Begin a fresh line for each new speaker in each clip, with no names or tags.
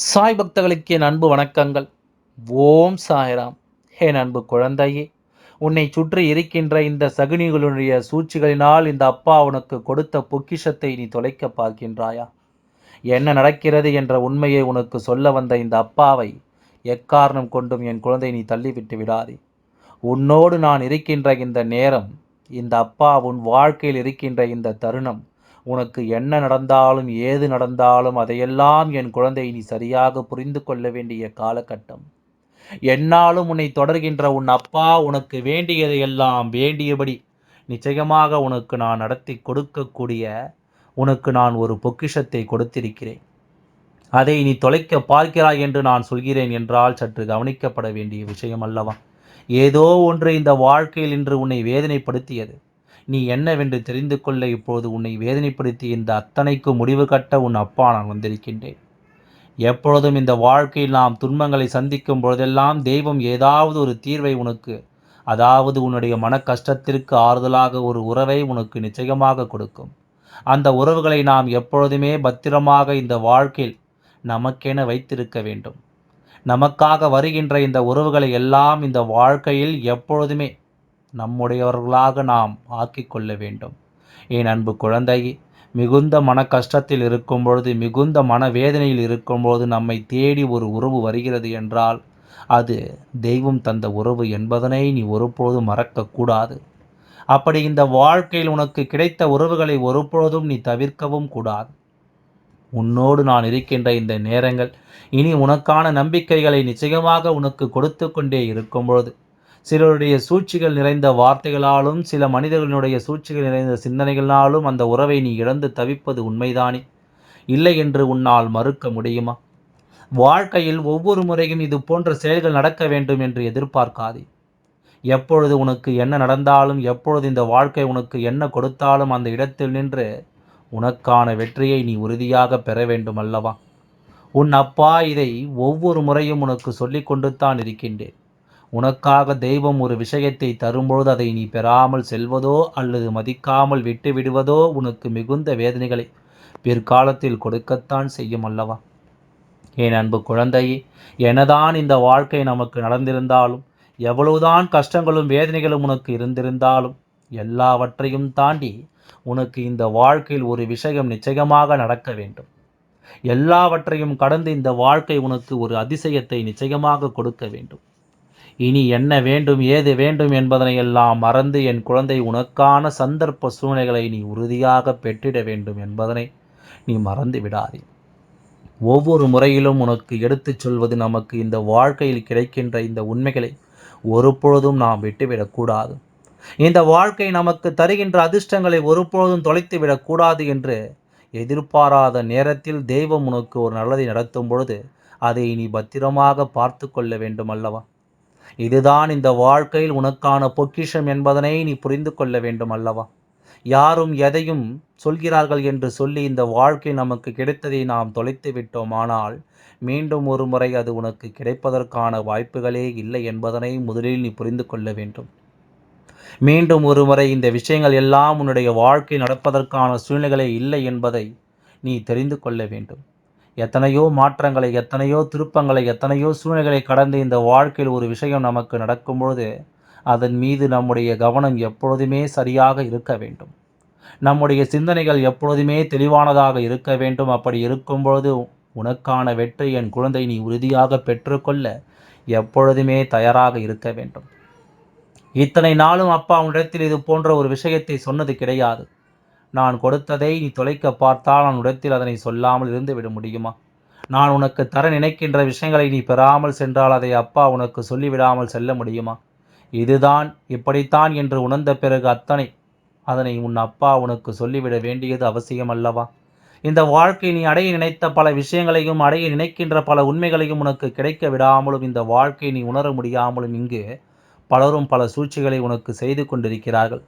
சாய் பக்தர்களுக்கு என் அன்பு வணக்கங்கள். ஓம் சாய்ராம். என் அன்பு குழந்தையே உன்னை சுற்றி இருக்கின்ற இந்த சகுனிகளுடைய சூழ்ச்சிகளினால் இந்த அப்பா உனக்கு கொடுத்த பொக்கிஷத்தை நீ தொலைக்க பார்க்கின்றாயா? என்ன நடக்கிறது என்ற உண்மையை உனக்கு சொல்ல வந்த இந்த அப்பாவை எக்காரணம் கொண்டும் என் குழந்தை நீ தள்ளிவிட்டு விடாதே. உன்னோடு நான் இருக்கின்ற இந்த நேரம் இந்த அப்பா உன் வாழ்க்கையில் இருக்கின்ற இந்த தருணம் உனக்கு என்ன நடந்தாலும் ஏது நடந்தாலும் அதையெல்லாம் என் குழந்தை நீ சரியாக புரிந்து கொள்ள வேண்டிய காலகட்டம். என்னாலும் உன்னை தொடர்கின்ற உன் அப்பா உனக்கு வேண்டியதையெல்லாம் வேண்டியபடி நிச்சயமாக உனக்கு நான் நடத்தி கொடுக்கக்கூடிய உனக்கு நான் ஒரு பொக்கிஷத்தை கொடுத்திருக்கிறேன். அதை நீ தொலைக்க பார்க்கிறாய் என்று நான் சொல்கிறேன் என்றால் சற்று கவனிக்கப்பட வேண்டிய விஷயம் அல்லவா? ஏதோ ஒன்று இந்த வாழ்க்கையில் இன்று உன்னை வேதனைப்படுத்தியது. நீ என்னவென்று தெரிந்து கொள்ள இப்போது உன்னை வேதனைப்படுத்தி இந்த அத்தனைக்கு முடிவு கட்ட உன் அப்பா நான் வந்திருக்கின்றேன். எப்பொழுதும் இந்த வாழ்க்கையில் நாம் துன்பங்களை சந்திக்கும் பொழுதெல்லாம் தெய்வம் ஏதாவது ஒரு தீர்வை உனக்கு அதாவது உன்னுடைய மன கஷ்டத்திற்கு ஆறுதலாக ஒரு உறவை உனக்கு நிச்சயமாக கொடுக்கும். அந்த உறவுகளை நாம் எப்பொழுதுமே பத்திரமாக இந்த வாழ்க்கையில் நமக்கென வைத்திருக்க வேண்டும். நமக்காக வருகின்ற இந்த உறவுகளை எல்லாம் இந்த வாழ்க்கையில் எப்பொழுதுமே நம்முடையவர்களாக நாம் ஆக்கிக்கொள்ள வேண்டும். என் அன்பு குழந்தை மிகுந்த மன கஷ்டத்தில் இருக்கும் பொழுது மிகுந்த மனவேதனையில் இருக்கும்பொழுது நம்மை தேடி ஒரு உறவு வருகிறது என்றால் அது தெய்வம் தந்த உறவு என்பதனை நீ ஒருபொழுதும் மறக்கக்கூடாது. அப்படி இந்த வாழ்க்கையில் உனக்கு கிடைத்த உறவுகளை ஒருபொழுதும் நீ தவிர்க்கவும் கூடாது. உன்னோடு நான் இருக்கின்ற இந்த நேரங்கள் இனி உனக்கான நம்பிக்கைகளை நிச்சயமாக உனக்கு கொடுத்து கொண்டே இருக்கும்பொழுது சிலருடைய சூழ்ச்சிகள் நிறைந்த வார்த்தைகளாலும் சில மனிதர்களுடைய சூழ்ச்சிகள் நிறைந்த சிந்தனைகளாலும் அந்த உறவை நீ இழந்து தவிப்பது உண்மைதானே? இல்லை என்று உன்னால் மறுக்க முடியுமா? வாழ்க்கையில் ஒவ்வொரு முறையும் இது போன்ற செயல்கள் நடக்க வேண்டும் என்று எதிர்பார்க்காதே. எப்பொழுது உனக்கு என்ன நடந்தாலும் எப்பொழுது இந்த வாழ்க்கை உனக்கு என்ன கொடுத்தாலும் அந்த இடத்தில் நின்று உனக்கான வெற்றியை நீ உறுதியாக பெற வேண்டும் அல்லவா உன் அப்பா இதை ஒவ்வொரு முறையும் உனக்கு சொல்லிக்கொண்டு தான் இருக்கின்றேன். உனக்காக தெய்வம் ஒரு விஷயத்தை தரும்பொழுது அதை நீ பெறாமல் செல்வதோ அல்லது மதிக்காமல் விட்டு விடுவதோ உனக்கு மிகுந்த வேதனைகளை பிற்காலத்தில் கொடுக்கத்தான் செய்யும் அல்லவா? என் அன்பு குழந்தையே எனதான் இந்த வாழ்க்கை நமக்கு நடந்திருந்தாலும் எவ்வளவுதான் கஷ்டங்களும் வேதனைகளும் உனக்கு இருந்திருந்தாலும் எல்லாவற்றையும் தாண்டி உனக்கு இந்த வாழ்க்கையில் ஒரு விஷயம் நிச்சயமாக நடக்க வேண்டும். எல்லாவற்றையும் கடந்து இந்த வாழ்க்கை உனக்கு ஒரு அதிசயத்தை நிச்சயமாக கொடுக்க வேண்டும். இனி என்ன வேண்டும் ஏது வேண்டும் என்பதனை எல்லாம் மறந்து என் குழந்தை உனக்கான சந்தர்ப்ப சூழ்நிலைகளை நீ உறுதியாக பெற்றிட வேண்டும் என்பதனை நீ மறந்து விடாதே. ஒவ்வொரு முறையிலும் உனக்கு எடுத்துச் சொல்வது நமக்கு இந்த வாழ்க்கையில் கிடைக்கின்ற இந்த உண்மைகளை ஒருபொழுதும் நாம் விட்டுவிடக்கூடாது இந்த வாழ்க்கை நமக்கு தருகின்ற அதிர்ஷ்டங்களை ஒருபொழுதும் தொலைத்து விடக்கூடாது என்று எதிர்பாராத நேரத்தில் தெய்வம் உனக்கு ஒரு நல்லதை நடத்தும் பொழுது அதை நீ பத்திரமாக பார்த்து கொள்ள வேண்டும் அல்லவா இதுதான் இந்த வாழ்க்கையில் உனக்கான பொக்கிஷம் என்பதனை நீ புரிந்து கொள்ள வேண்டும் அல்லவா? யாரும் எதையும் சொல்கிறார்கள் என்று சொல்லி இந்த வாழ்க்கை நமக்கு கிடைத்ததை நாம் தொலைத்து விட்டோம் ஆனால் மீண்டும் ஒரு முறை அது உனக்கு கிடைப்பதற்கான வாய்ப்புகளே இல்லை என்பதனை முதலில் நீ புரிந்து கொள்ள வேண்டும். மீண்டும் ஒரு முறை இந்த விஷயங்கள் எல்லாம் உன்னுடைய வாழ்க்கை நடப்பதற்கான சூழ்நிலைகளே இல்லை என்பதை நீ தெரிந்து கொள்ள வேண்டும். எத்தனையோ மாற்றங்களை எத்தனையோ திருப்பங்களை எத்தனையோ சூழ்நிலைகளை கடந்து இந்த வாழ்க்கையில் ஒரு விஷயம் நமக்கு நடக்கும்பொழுது அதன் மீது நம்முடைய கவனம் எப்பொழுதுமே சரியாக இருக்க வேண்டும். நம்முடைய சிந்தனைகள் எப்பொழுதுமே தெளிவானதாக இருக்க வேண்டும். அப்படி இருக்கும்பொழுது உனக்கான வெற்றி என் குழந்தை நீ உறுதியாக பெற்றுக்கொள்ள எப்பொழுதுமே தயாராக இருக்க வேண்டும். இத்தனை நாளும் அப்பா உன்னிடத்தில் இது போன்ற ஒரு விஷயத்தை சொன்னது கிடையாது. நான் கொடுத்ததை நீ தொலைக்க பார்த்தால் நான் உடத்தில் அதனை சொல்லாமல் இருந்து விட முடியுமா? நான் உனக்கு தர நினைக்கின்ற விஷயங்களை நீ பெறாமல் சென்றால் அதை அப்பா உனக்கு சொல்லிவிடாமல் செல்ல முடியுமா? இதுதான் இப்படித்தான் என்று உணர்ந்த பிறகு அத்தனை அதனை உன் அப்பா உனக்கு சொல்லிவிட வேண்டியது அவசியம் அல்லவா? இந்த வாழ்க்கை நீ அடைய நினைத்த பல விஷயங்களையும் அடைய நினைக்கின்ற பல உண்மைகளையும் உனக்கு கிடைக்க விடாமலும் இந்த வாழ்க்கை நீ உணர முடியாமலும் இங்கு பலரும் பல சூழ்ச்சிகளை உனக்கு செய்து கொண்டிருக்கிறார்கள்.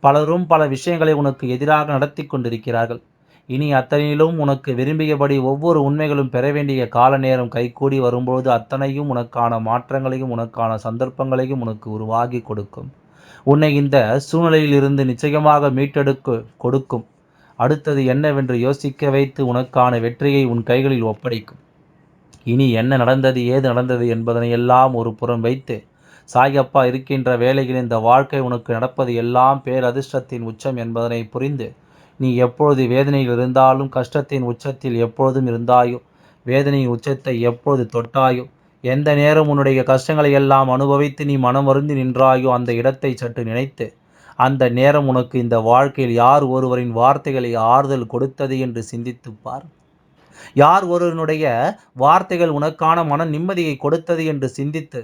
பலரும் பல விஷயங்களை உனக்கு எதிராக நடத்தி கொண்டிருக்கிறார்கள். இனி அத்தனையிலும் உனக்கு விரும்பியபடி ஒவ்வொரு உண்மைகளும் பெற வேண்டிய கால நேரம் கைகூடி வரும்பொழுது அத்தனையும் உனக்கான மாற்றங்களையும் உனக்கான சந்தர்ப்பங்களையும் உனக்கு உருவாகி கொடுக்கும். உன்னை இந்த சூழ்நிலையிலிருந்து நிச்சயமாக மீட்டெடுக்க கொடுக்கும். அடுத்தது என்னவென்று யோசிக்க வைத்து உனக்கான வெற்றியை உன் கைகளில் ஒப்படைக்கும். இனி என்ன நடந்தது ஏது நடந்தது என்பதனை எல்லாம் ஒரு புறம் வைத்து சாயப்பா இருக்கின்ற வேலையில் இந்த வாழ்க்கை உனக்கு நடப்பது எல்லாம் பேரதிர்ஷ்டத்தின் உச்சம் என்பதனை புரிந்து நீ எப்பொழுது வேதனையில் இருந்தாலும் கஷ்டத்தின் உச்சத்தில் எப்பொழுதும் இருந்தாயோ வேதனையின் உச்சத்தை எப்பொழுது தொட்டாயோ எந்த நேரம் உன்னுடைய கஷ்டங்களை எல்லாம் அனுபவித்து நீ மனம் வருந்தி நின்றாயோ அந்த இடத்தை சற்று நினைத்து அந்த நேரம் உனக்கு இந்த வாழ்க்கையில் யார் ஒருவரின் வார்த்தைகளை ஆறுதல் கொடுத்தது என்று சிந்தித்துப்பார் யார் ஒருவனுடைய வார்த்தைகள் உனக்கான மன நிம்மதியை கொடுத்தது என்று சிந்தித்து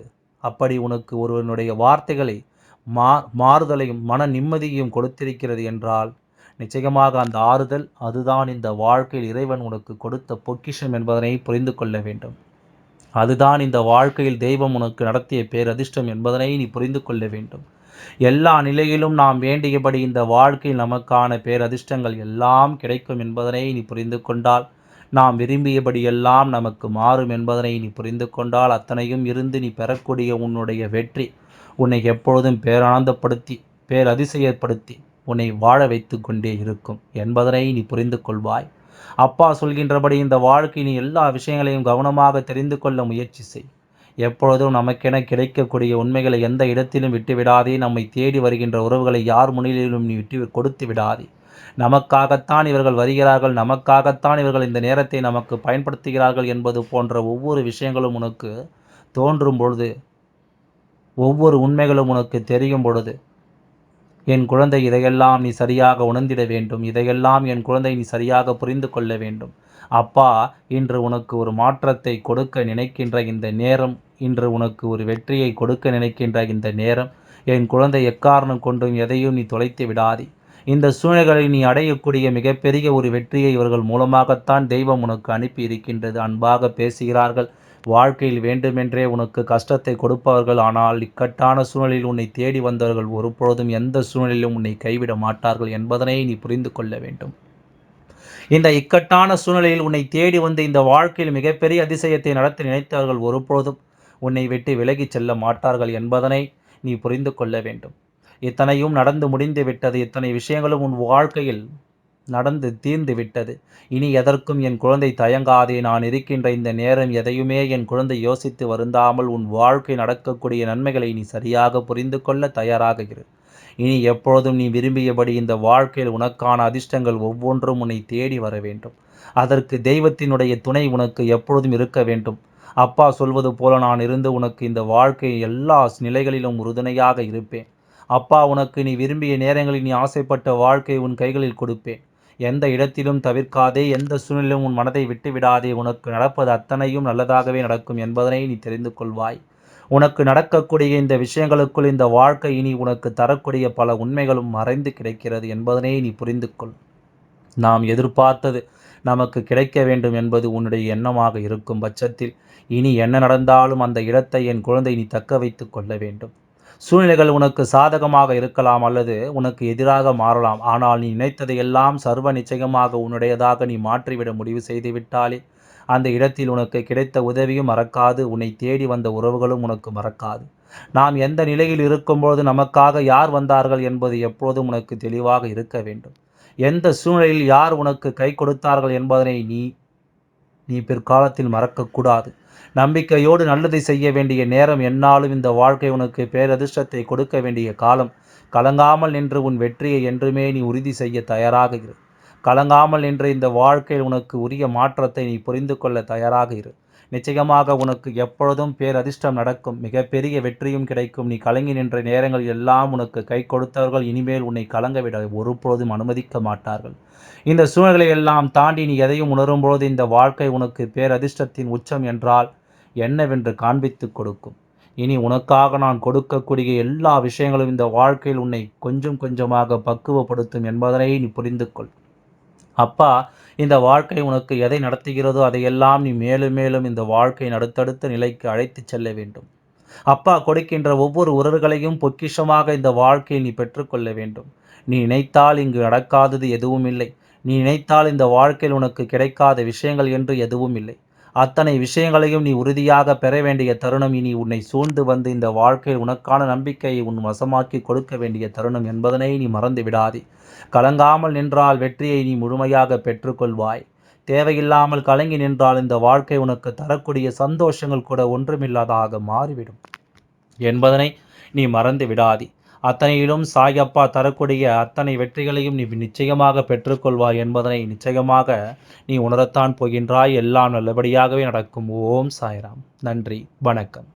அப்படி உனக்கு ஒருவனுடைய வார்த்தைகளை மா மாறுதலையும் மன நிம்மதியையும் கொடுத்திருக்கிறது என்றால் நிச்சயமாக அந்த ஆறுதல் அதுதான் இந்த வாழ்க்கையில் இறைவன் உனக்கு கொடுத்த பொக்கிஷம் என்பதனை புரிந்து கொள்ள வேண்டும். அதுதான் இந்த வாழ்க்கையில் தெய்வம் உனக்கு நடத்திய பேரதிர்ஷ்டம் என்பதனை நீ புரிந்து கொள்ள வேண்டும். எல்லா நிலையிலும் நாம் வேண்டியபடி இந்த வாழ்க்கையில் நமக்கான பேரதிர்ஷ்டங்கள் எல்லாம் கிடைக்கும் என்பதனை நீ புரிந்து கொண்டால் நாம் விரும்பியபடியெல்லாம் நமக்கு மாறும் என்பதனை நீ புரிந்து கொண்டால் அத்தனையும் இருந்து நீ பெறக்கூடிய உன்னுடைய வெற்றி. உன்னை எப்பொழுதும் பேரானந்தப்படுத்தி பேரதிசயப்படுத்தி உன்னை வாழ வைத்து கொண்டே இருக்கும் என்பதனை நீ புரிந்து கொள்வாய். அப்பா சொல்கின்றபடி இந்த வாழ்க்கை நீ எல்லா விஷயங்களையும் கவனமாக தெரிந்து கொள்ள முயற்சி செய். எப்பொழுதும் நமக்கென கிடைக்கக்கூடிய உண்மைகளை எந்த இடத்திலும் விட்டுவிடாதே நம்மை தேடி வருகின்ற உறவுகளை யார் முன்னிலையிலும் நீ விட்டு கொடுத்து விடாதே. நமக்காகத்தான் இவர்கள் வருகிறார்கள் நமக்காகத்தான் இவர்கள் இந்த நேரத்தை நமக்கு பயன்படுத்துகிறார்கள் என்பது போன்ற ஒவ்வொரு விஷயங்களும் உனக்கு தோன்றும் பொழுது ஒவ்வொரு உண்மைகளும் உனக்கு தெரியும் பொழுது என் குழந்தை இதையெல்லாம் நீ சரியாக உணர்ந்திட வேண்டும் இதையெல்லாம் என் குழந்தை நீ சரியாக புரிந்து கொள்ள வேண்டும். அப்பா இன்று உனக்கு ஒரு மாற்றத்தை கொடுக்க நினைக்கின்ற இந்த நேரம் இன்று உனக்கு ஒரு வெற்றியை கொடுக்க நினைக்கின்ற இந்த நேரம் என் குழந்தை எக்காரணம் கொண்டும் எதையும் நீ தொலைத்து விடாதே. இந்த சூழ்நிலைகளை நீ அடையக்கூடிய மிகப்பெரிய ஒரு வெற்றியை இவர்கள் மூலமாகத்தான் தெய்வம் உனக்கு அனுப்பி இருக்கின்றது அன்பாக பேசுகிறார்கள். வாழ்க்கையில் வேண்டுமென்றே உனக்கு கஷ்டத்தை கொடுப்பவர்கள். ஆனால் இக்கட்டான சூழ்நிலையில் உன்னை தேடி வந்தவர்கள் ஒருபொழுதும் எந்த சூழ்நிலையிலும் உன்னை கைவிட மாட்டார்கள் என்பதனை நீ புரிந்து கொள்ள வேண்டும். இந்த இக்கட்டான சூழ்நிலையில் உன்னை தேடி வந்து இந்த வாழ்க்கையில் மிகப்பெரிய அதிசயத்தை நடத்தி நினைத்தவர்கள் ஒருபொழுதும் உன்னை விட்டு விலகிச் செல்ல மாட்டார்கள் என்பதனை நீ புரிந்து கொள்ள வேண்டும். இத்தனையும் நடந்து முடிந்து விட்டது. இத்தனை விஷயங்களும் உன் வாழ்க்கையில் நடந்து தீர்ந்து விட்டது. இனி எதற்கும் என் குழந்தை தயங்காதே. நான் இருக்கின்ற இந்த நேரம் எதையுமே என் குழந்தை யோசித்து வருந்தாமல் உன் வாழ்க்கை நடக்கக்கூடிய நன்மைகளை நீ சரியாக புரிந்து கொள்ள தயாராக இரு. இனி எப்பொழுதும் நீ விரும்பியபடி இந்த வாழ்க்கையில் உனக்கான அதிர்ஷ்டங்கள் ஒவ்வொன்றும் உன்னை தேடி வர வேண்டும். அதற்கு தெய்வத்தினுடைய துணை உனக்கு எப்பொழுதும் இருக்க வேண்டும். அப்பா சொல்வது போல நான் இருந்து உனக்கு இந்த வாழ்க்கை எல்லா நிலைகளிலும் உறுதுணையாக இருப்பேன். அப்பா உனக்கு நீ விரும்பிய நேரங்களில் நீ ஆசைப்பட்ட வாழ்க்கை உன் கைகளில் கொடுப்பேன். எந்த இடத்திலும் தவிர்க்காதே எந்த சூழ்நிலையும் உன் மனதை விட்டு விடாதே. உனக்கு நடப்பது அத்தனையும் நல்லதாகவே நடக்கும் என்பதனை நீ தெரிந்து கொள்வாய். உனக்கு நடக்கக்கூடிய இந்த விஷயங்களுக்குள் இந்த வாழ்க்கை இனி உனக்கு தரக்கூடிய பல உண்மைகளும் மறைந்து கிடைக்கிறது என்பதனை நீ புரிந்து கொள். நாம் எதிர்பார்த்தது நமக்கு கிடைக்க வேண்டும் என்பது உன்னுடைய எண்ணமாக இருக்கும் பட்சத்தில் இனி என்ன நடந்தாலும் அந்த இடத்தை என் குழந்தை நீ தக்க வைத்து கொள்ள வேண்டும். சூழ்நிலைகள் உனக்கு சாதகமாக இருக்கலாம் அல்லது உனக்கு எதிராக மாறலாம். ஆனால் நீ நினைத்ததை எல்லாம் சர்வ நிச்சயமாக உன்னுடையதாக நீ மாற்றிவிட முடிவு செய்துவிட்டாலே அந்த இடத்தில் உனக்கு கிடைத்த உதவியும் மறக்காது. உன்னை தேடி வந்த உறவுகளும் உனக்கு மறக்காது. நாம் எந்த நிலையில் இருக்கும்போது நமக்காக யார் வந்தார்கள் என்பது எப்போதும் உனக்கு தெளிவாக இருக்க வேண்டும். எந்த சூழ்நிலையில் யார் உனக்கு கை கொடுத்தார்கள் என்பதனை நீ நீ பிற்காலத்தில் மறக்கக்கூடாது. நம்பிக்கையோடு நல்லதை செய்ய வேண்டிய நேரம் என்னாலும் இந்த வாழ்க்கை உனக்கு பேரதிர்ஷ்டத்தை கொடுக்க வேண்டிய காலம். கலங்காமல் நின்று உன் வெற்றியை என்றுமே நீ உறுதி செய்ய தயாராக இரு. கலங்காமல் நின்று இந்த வாழ்க்கையில் உனக்கு உரிய மாற்றத்தை நீ புரிந்து கொள்ள தயாராக இரு. நிச்சயமாக உனக்கு எப்பொழுதும் பேரதிர்ஷ்டம் நடக்கும். மிகப்பெரிய வெற்றியும் கிடைக்கும். நீ கலங்கி நின்ற நேரங்கள் எல்லாம் உனக்கு கை கொடுத்தவர்கள் இனிமேல் உன்னை கலங்கவிட ஒருபொழுதும் அனுமதிக்க மாட்டார்கள். இந்த சூழ்நிலை எல்லாம் தாண்டி நீ எதையும் உணரும்போது இந்த வாழ்க்கை உனக்கு பேரதிர்ஷ்டத்தின் உச்சம் என்றால் என்னவென்று காண்பித்து கொடுக்கும். இனி உனக்காக நான் கொடுக்கக்கூடிய எல்லா விஷயங்களும் இந்த வாழ்க்கையில் உன்னை கொஞ்சம் கொஞ்சமாக பக்குவப்படுத்தும் என்பதனை நீ புரிந்து கொள் அப்பா இந்த வாழ்க்கை உனக்கு எதை நடத்துகிறதோ அதையெல்லாம் நீ மேலும் மேலும் இந்த வாழ்க்கை அடுத்தடுத்த நிலைக்கு அழைத்து செல்ல வேண்டும். அப்பா கொடுக்கின்ற ஒவ்வொரு உறவுகளையும் பொக்கிஷமாக இந்த வாழ்க்கையை நீ பெற்றுக்கொள்ள வேண்டும். நீ நினைத்தால் இங்கு நடக்காதது எதுவும் இல்லை நீ நினைத்தால் இந்த வாழ்க்கையில் உனக்கு கிடைக்காத விஷயங்கள் என்று எதுவும் இல்லை அத்தனை விஷயங்களையும் நீ உறுதியாக பெற வேண்டிய தருணம் இனி உன்னை சூழ்ந்து வந்து இந்த வாழ்க்கையில் உனக்கான நம்பிக்கையை உன் வசமாக்கி கொடுக்க வேண்டிய தருணம் என்பதனை நீ மறந்து விடாதே. கலங்காமல் நின்றால் வெற்றியை நீ முழுமையாக பெற்றுக்கொள்வாய். தேவையில்லாமல் கலங்கி நின்றால் இந்த வாழ்க்கை உனக்கு தரக்கூடிய சந்தோஷங்கள் கூட ஒன்றுமில்லாதாக மாறிவிடும் என்பதனை நீ மறந்து விடாதே. அத்தனையிலும் சாயப்பா தரக்கூடிய அத்தனை வெற்றிகளையும் நீ நிச்சயமாக பெற்றுக்கொள்வாய் என்பதனை நிச்சயமாக நீ உணரத்தான் போகின்றாய். எல்லாம் நல்லபடியாகவே நடக்கும். ஓம் சாய்ராம். நன்றி. வணக்கம்.